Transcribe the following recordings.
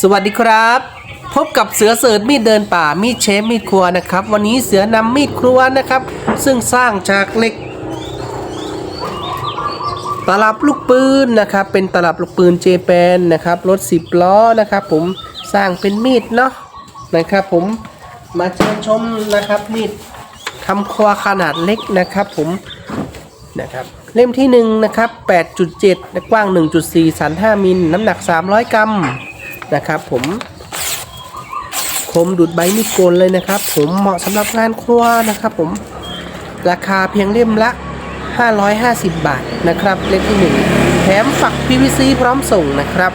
สวัสดีครับ พบกับเสือเสิร์ชมีดเดินป่ามีดเชฟมีดครัวนะครับ วันนี้เสือนำมีดครัวนะครับ ซึ่งสร้างจากเหล็ก ตลับลูกปืนนะครับ เป็นตลับลูกปืนเจแปนนะครับรถ10ล้อนะครับ ผมสร้างเป็นมีดเนาะนะครับ ผมมาเชิญชมนะครับมีดทำครัวขนาดเล็กนะครับ ผมนะครับเล่มที่1นะครับ 8.7และกว้าง 1.4 สัน 5 มิล น้ำหนัก 300 กรัม นะครับ ผมคมดุดใบมีดโกนเลยนะครับ ผมเหมาะสำหรับงานครัวนะครับ ผมราคาเพียงเล่มละ 550 บาทนะครับเล่มที่ 1 แถมฝัก PVC พร้อมส่งนะครับ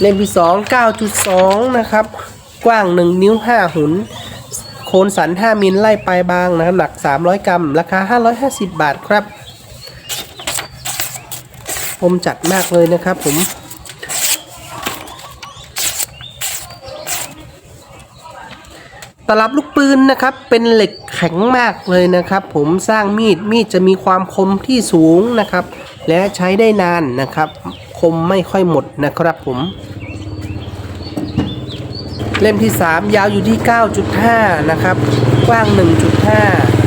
เล่มที่ 2 9.2 นะครับ กว้าง 1 นิ้ว 5 หุนโคนสัน 5 มิลไล่ปลายบางนะครับ หนัก 300 กรัม ราคา 550 บาทครับ ผมจัดมากเลยนะครับผมตลับลูกปืนนะครับเป็นเหล็กแข็งมากเลยนะครับ ผมสร้างมีดมีดจะมีความคมที่สูงนะครับ และใช้ได้นานนะครับ คมไม่ค่อยหมดนะครับผม เล่มที่ 3 ยาวอยู่ที่ 9.5 นะครับ กว้าง 1.5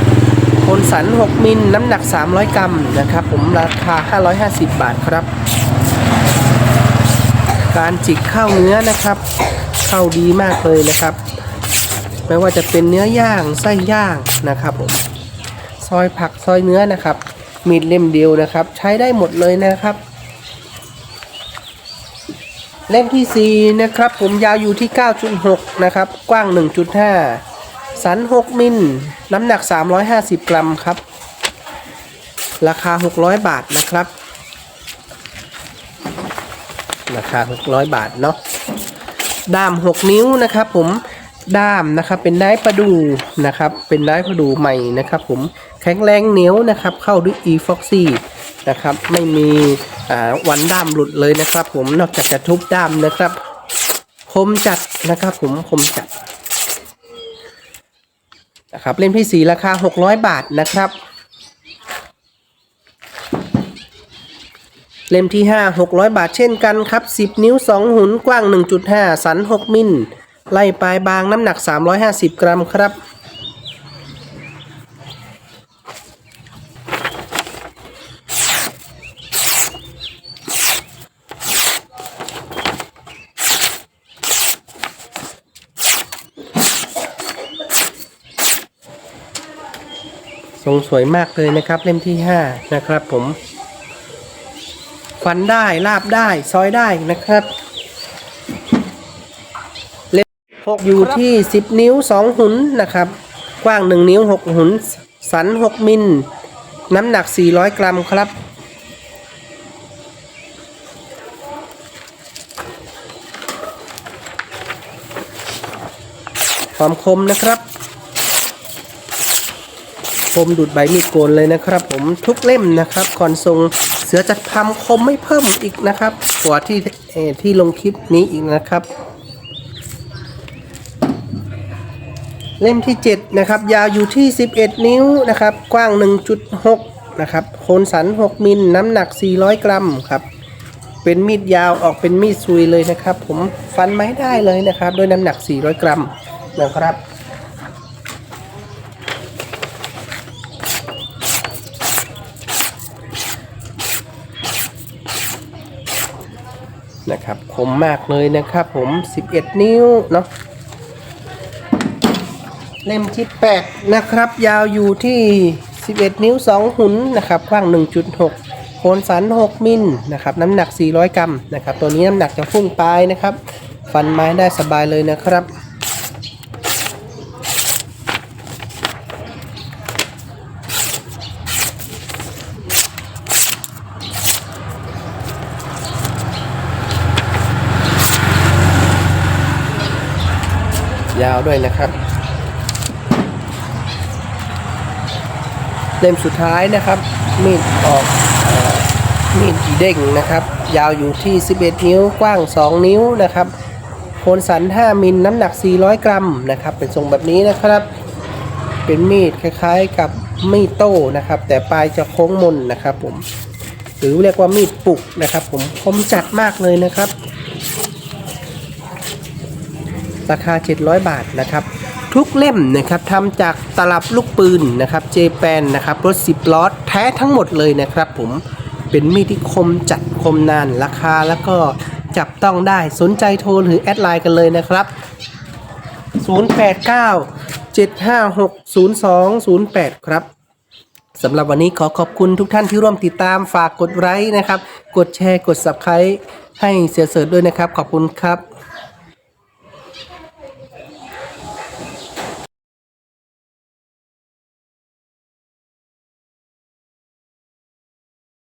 คนสัน 6 มิล น้ำหนัก 300 กรัมนะครับผมราคา 550 บาทครับ การจิกข้าวเนื้อนะครับ เข้าดีมากเลยนะครับ ไม่ว่าจะเป็นเนื้อย่างไส้ย่างนะครับผมซอยผักซอยเนื้อนะครับ มีดเล่มเดียวนะครับ ใช้ได้หมดเลยนะครับเล่มที่ 4 นะครับ ผมยาวอยู่ที่ 9.6 นะครับ กว้าง 1.5 สัน 6 มิล น้ำหนัก 350 กรัมครับ ราคา 600 บาทนะครับ ราคา 600 บาทเนาะ ด้าม 6 นิ้วนะครับผม ด้ามนะครับ เป็นได้ประดูนะครับ เป็นได้ประดูใหม่นะครับผม แข็งแรงเหนียวนะครับ เข้าด้วย e f o x y นะครับ ไม่มีอ่าวันด้ามหลุดเลยนะครับผม นอกจากจะทุบด้ามนะครับ คมจัดนะครับผม คมจัด นะครับเล่มที่ 4 ราคา 600 บาทนะครับ เล่มที่ 5 600 บาทเช่นกันครับ 10 นิ้ว 2 หุนกว้าง 1.5 สัน 6 มิลไล่ปลายบางน้ำหนัก 350 กรัมครับ ทรงสวยมากเลยนะครับ เล่มที่ 5 นะครับผมฟันได้ลาบได้ซอยได้นะครับเล่มหกอยู่ที่ 10 นิ้ว 2 หุนนะครับ กว้าง 1 นิ้ว 6 หุน สัน 6 มิล น้ำหนัก 400 กรัมครับความคมนะครับ คมดุดใบมีดโกนเลยนะครับ ผมทุกเล่มนะครับก่อนทรงเสือจัดทำคมไม่เพิ่มอีกนะครับกว่าที่ที่ลงคลิปนี้อีกนะครับ เล่มที่ 7 นะครับ ยาวอยู่ที่ 11 นิ้วนะครับ กว้าง 1.6 นะครับโคนสัน 6 มิลน้ำหนัก 400 กรัมครับเป็นมีดยาวออกเป็นมีดซุยเลยนะครับ ผมฟันไม้ได้เลยนะครับ ด้วยน้ำหนัก 400 กรัมนะครับ นะครับคมมากเลยนะครับผม 11 นิ้วเนาะเล่มที่ 8 นะครับ ยาวอยู่ที่ 11 นิ้ว 2 หุนนะครับกว้าง 1.6โคนสัน 6 มิลนะครับน้ำหนัก 400 กรัมนะครับตัวนี้น้ำหนักจะพุ่งไปนะครับ ฟันไม้ได้สบายเลยนะครับ ยาวด้วยนะครับ เล่มสุดท้ายนะครับ มีดออกอมีดอีเด้งนะครับ ยาวอยู่ที่ 11 นิ้วกว้าง 2 นิ้วนะครับโคนสัน 5มิลน้ำหนัก 400 กรัมนะครับ เป็นทรงแบบนี้นะครับ เป็นมีดคล้ายๆกับมีดโต้นะครับ แต่ปลายจะโค้งมนนะครับผมหรือเรียกว่ามีดปุกนะครับ ผมคมจัดมากเลยนะครับ ราคา 700 บาทนะครับทุกเล่มนะครับทำจากตลับลูกปืนนะครับเจแปนนะครับรถ10ล้อแท้ทั้งหมดเลยนะครับผมเป็นมีดที่คมจัดคมนานราคาแล้วก็จับต้องได้สนใจโทรหรือแอดไลน์กันเลยนะครับ 089 756 0208 ครับสำหรับวันนี้ขอขอบคุณทุกท่านที่ร่วมติดตามฝากกดไลค์นะครับ กดแชร์กด Subscribe ให้เสียเสริร์ด้วยนะครับ ขอบคุณครับ